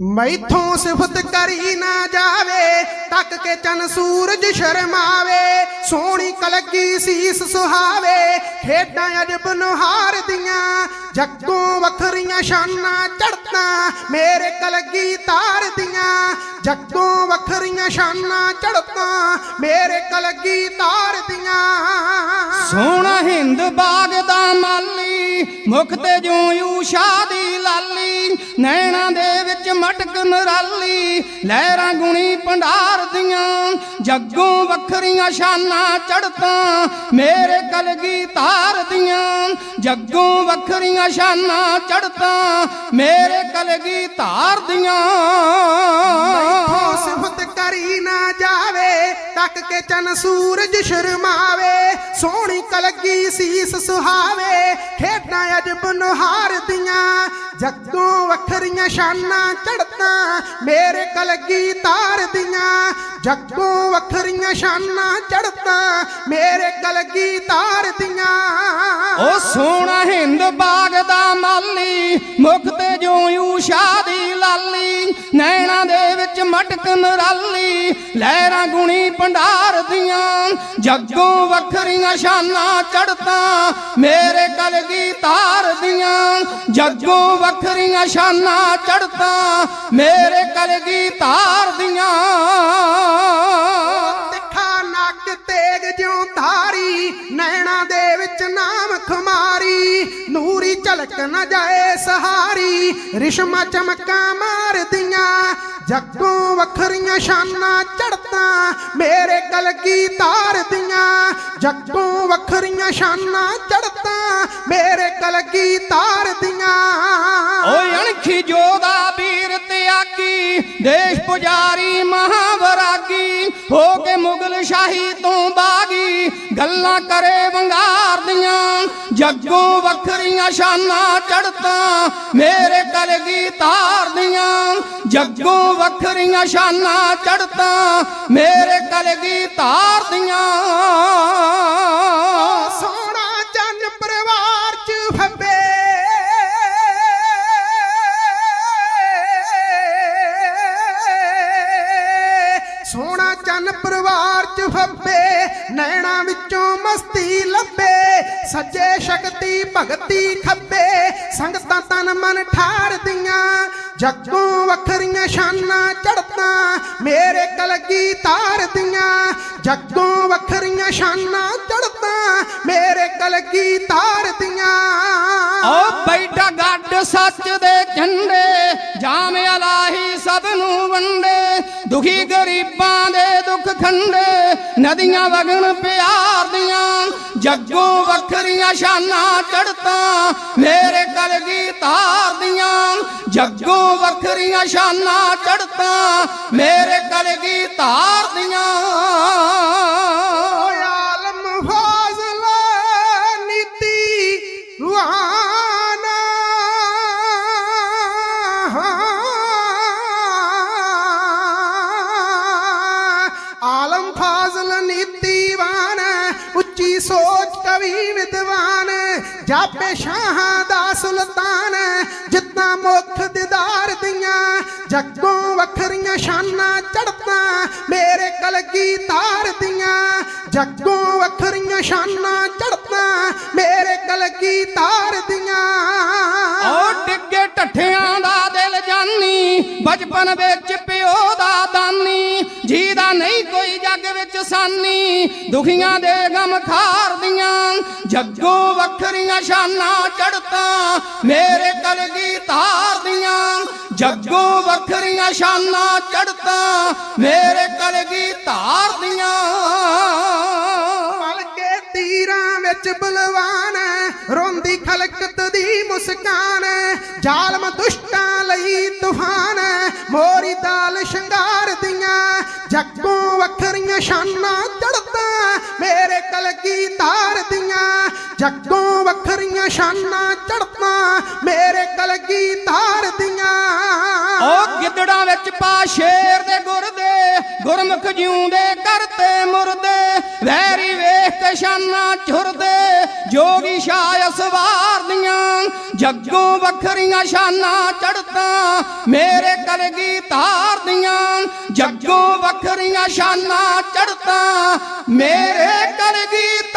ਮੈਥੋਂ ਸਿਫਤ ਕਰੀ ਨਾ ਜਾਵੇ, ਤੱਕ ਕੇ ਚਨ ਸੂਰਜ ਸ਼ਰਮਾਵੇ, ਸੋਹਣੀ ਕਲਗੀ ਸੀਸ ਸੁਹਾਵੇ, ਖੇਡਾਂ ਅਜਬ ਨੁਹਾਰ ਦੀਆਂ, ਜੱਗੋਂ ਵੱਖਰੀਆਂ ਸ਼ਾਨਾਂ ਚੜਤਾਂ ਮੇਰੇ ਕਲਗੀ ਤਾਰ ਦੀਆਂ, ਜੱਗੋਂ ਵੱਖਰੀਆਂ ਸ਼ਾਨਾਂ ਚੜਤਾਂ ਮੇਰੇ ਕਲਗੀ ਤਾਰ ਦੀਆਂ। ਸੋਹਣਾ ਹਿੰਦ ਬਾਗ ਦਾ ਮਾਲੀ ਮੁਖ ਤੇ ਜੂ ਊਸ਼ਾ ਦੀ ਲਾਲੀ, ਨੈਣਾ ਦੇ ਵਿੱਚ ਮਟਕ ਨਰਾਲੀ ਲਹਿਰਾਂ ਗੁਣੀ ਭੰਡਾਰ ਦੀਆਂ, ਜੱਗੋਂ ਵੱਖਰੀਆਂ ਸ਼ਾਨਾਂ ਚੜਤਾਂ, ਮੇਰੇ ਕਲਗੀ ਤਾਰ ਦੀਆਂ, ਜੱਗੋਂ ਵੱਖਰੀਆਂ ਸ਼ਾਨਾਂ ਚੜਤਾਂ, ਮੇਰੇ ਕਲਗੀ ਧਾਰ ਦੀਆਂ। ਸਿਫਤ ਕਰੀ ਨਾ ਜਾਵੇ ਤੱਕ ਕੇ ਚਨ ਸੂਰਜ ਸ਼ਰਮਾਵੇ, ਸੋਹਣੀ ਕਲਗੀ ਸੀਸ ਸੁਹਾਵੇ, ਖੇਡਾਂ ਅਜਬ ਨੁਹਾਰ ਦੀਆਂ, ਜੱਗੋਂ ਵੱਖਰੀਆਂ ਸ਼ਾਨਾਂ ਚੜਤਾਂ ਮੇਰੇ ਕਲਗੀ ਤਾਰ ਦੀਆਂ, ਜੱਗੋਂ ਵੱਖਰੀਆਂ ਸ਼ਾਨਾਂ ਚੜਤਾਂ ਮੇਰੇ ਕਲਗੀ ਤਾਰ ਦੀਆਂ। ਉਹ ਸੋਹਣਾ ਹਿੰਦ ਬਾਗ ਦਾ ਮਾਲੀ, ਮੁਖ ਤੇ ਜੋ ਊਸ਼ਾ ਦੀ ਲਾਲੀ, ਨੈਣਾ ਦੇ ਮਟਕ ਨਰਾਲੀ ਲਹਿਰਾਂ ਗੁਣੀ ਭੰਡਾਰ ਦੀਆਂ, ਜੱਗੋਂ ਵੱਖਰੀਆਂ ਸ਼ਾਨਾਂ ਚੜਤਾਂ ਮੇਰੇ ਕਲਗੀ ਤਾਰ ਦੀਆਂ, ਜੱਗੋਂ ਵੱਖਰੀਆਂ ਸ਼ਾਨਾਂ ਚੜਤਾਂ ਮੇਰੇ ਕਲਗੀ ਤਾਰ ਦੀਆਂ। ਤਿੱਖਾ ਨੱਕ ਤੇਗ ਜਿਉ ਧਾਰੀ, ਨੈਣਾ ਦੇ ਵਿੱਚ ਨਾਮ ਖੁਮਾਰੀ ਨੂਰੀ ਝਲਕ ਨਾ ਜਾਏ ਸਹਾਰੀ, ਰਿਸ਼ਮਾ ਚਮਕਾਂ ਮਾਰਦੀਆਂ, ਜੱਗੋਂ ਵੱਖਰੀਆਂ ਸ਼ਾਨਾਂ ਚੜਤਾਂ ਮੇਰੇ ਕਲਗੀ ਤਾਰਦੀਆਂ, ਜੱਗੋਂ ਵੱਖਰੀਆਂ ਸ਼ਾਨਾਂ ਚੜਤਾਂ ਮੇਰੇ ਕਲਗੀ ਤਾਰ ਓਏ ਅਣਖੀ ਜੋਦਾ ਵੀਰ ਤਿਆਗੀ, ਦੇਸ਼ ਪੁਜਾਰੀ ਮਹਾਵਰਾਗੀ, ਹੋ ਕੇ ਮੁਗਲ ਸ਼ਾਹੀ ਤੋਂ ਗੱਲਾਂ ਕਰੇ ਵੰਗਾਰ ਦੀਆਂ, ਜੱਗੋਂ ਵੱਖਰੀਆਂ ਸ਼ਾਨਾਂ ਚੜਤਾਂ ਮੇਰੇ ਕਲਗੀ ਤਾਰ ਦੀਆਂ, ਜੱਗੋਂ ਵੱਖਰੀਆਂ ਸ਼ਾਨਾਂ ਚੜਤਾਂ ਮੇਰੇ ਕਲਗੀ ਤਾਰ ਦੀਆਂ। ਨੈਣਾ ਵਿੱਚੋਂ ਮਸਤੀ ਲੱਭੇ, ਸੱਜੇ ਸ਼ਕਤੀ ਭਗਤੀ ਖੱਬੇ। ਸੰਗਤਾਂ ਤਨ ਮਨ ਠਾਰਦੀਆਂ ਜੱਗੋਂ ਵੱਖਰੀਆਂ ਸ਼ਾਨਾਂ ਚੜਤਾਂ ਮੇਰੇ ਕਲਗੀ ਤਾਰ ਦੀਆਂ। ਜੱਗੋਂ ਵੱਖਰੀਆਂ ਸ਼ਾਨਾਂ ਚੜਤਾਂ ਮੇਰੇ ਕਲਗੀ ਤਾਰ ਓ ਬੈਠਾ ਗੱਡ ਸੱਚ ਦੇ ਝੰਡੇ, ਜਾਮ ਅਲਾਹੀ ਸਭ ਨੂੰ ਵੰਡੇ। ਦੁਖੀ ਗਰੀਬਾਂ ਦੇ ਦੁੱਖ ਖੰਡੇ, ਨਦੀਆਂ ਵਗਣ ਪਿਆਰ ਦੀਆਂ, ਜੱਗੋਂ ਵੱਖਰੀਆਂ ਸ਼ਾਨਾਂ ਚੜਤਾਂ ਮੇਰੇ ਕਲਗੀ ਤਾਰ ਦੀਆਂ, ਜੱਗੋਂ ਵੱਖਰੀਆਂ ਸ਼ਾਨਾਂ ਚੜਤਾਂ ਮੇਰੇ ਕਲਗੀ ਤਾਰ ਦੀਆਂ। ਸੋਚ ਕਵੀ ਵਿਦਵਾਨ, ਜਾਪੇ ਸ਼ਾਹਾਂ ਦਾ ਸੁਲਤਾਨ ਜਿੱਦਾਂ ਮੁਖ ਦਿਦਾਰ ਦੀਆਂ, ਜੱਗੋਂ ਵੱਖਰੀਆਂ ਸ਼ਾਨਾਂ ਚੜਤਾਂ ਮੇਰੇ ਕਲਗੀ ਤਾਰ ਦੀਆਂ, ਜੱਗੋਂ ਵੱਖਰੀਆਂ ਸ਼ਾਨਾਂ ਚੜਤਾਂ ਮੇਰੇ ਕਲਗੀ ਤਾਰ ਦੀਆਂ। ਓ ਡਿੱਗੇ ਢੱਠਿਆਂ ਦਾ ਦਿਲ ਜਾਨੀ, ਬਚਪਨ ਵਿੱਚ ਜੱਗ ਵਿੱਚ ਸਾਨੀ, ਦੁਖੀਆਂ ਦੇ ਗਮ ਖਾਰਦੀਆਂ ਜੱਗੋ ਵੱਖਰੀਆਂ ਸ਼ਾਨਾਂ ਚੜਤਾਂ ਮੇਰੇ ਕਲਗੀ ਤਾਰ ਜੱਗੋ ਵੱਖਰੀਆਂ ਸ਼ਾਨਾਂ ਚੜਤਾਂ ਮੇਰੇ ਕਲਗੀ ਧਾਰਦੀਆਂ ਤੀਰਾਂ ਬਲਵਾਨ ਰੋਂਦੀ ਖਲਕਤ ਦੀ ਮੁਸਕਾਨ ਜ਼ਾਲਮ ਦੁਸ਼ਟਾਂ ਲਈ ਤੂਫਾਨ ਮੋਰੀ ਦਾਲ ਸ਼ਿੰਗਾਰ ਦੀਆਂ ਜੱਗੋਂ ਵੱਖਰੀਆਂ ਸ਼ਾਨਾਂ ਚੜਤਾਂ ਮੇਰੇ ਕਲਗੀ ਤਾਰ ਦੀਆਂ ਜੱਗੋਂ ਵੱਖਰੀਆਂ ਸ਼ਾਨਾਂ ਚੜਤਾਂ ਮੇਰੇ ਕਲਗੀ ਤਾਰ ਦੀਆਂ। ਓ ਗਿੱਦੜਾਂ ਵਿੱਚ ਪਾ ਸ਼ੇਰ ਦੇ ਗੁਰਦੇ ਗੁਰਮੁਖ ਜਿਉਂਦੇ ਕਰਤੇ ਮੁਰਦੇ, ਵੈਰੀ ਵੇਖ ਝੁਰਦੇ, ਜੋਗੀ ਸ਼ਾਇ ਸਵਾਰ ਜੱਗੋਂ ਵੱਖਰੀਆਂ ਸ਼ਾਨਾਂ ਚੜਤਾਂ ਮੇਰੇ ਕਲਗੀ ਧਾਰ ਦੀਆਂ। ਜੱਗੋਂ ਵੱਖਰੀਆਂ ਸ਼ਾਨਾਂ ਚੜਤਾਂ ਮੇਰੇ ਕਲਗੀ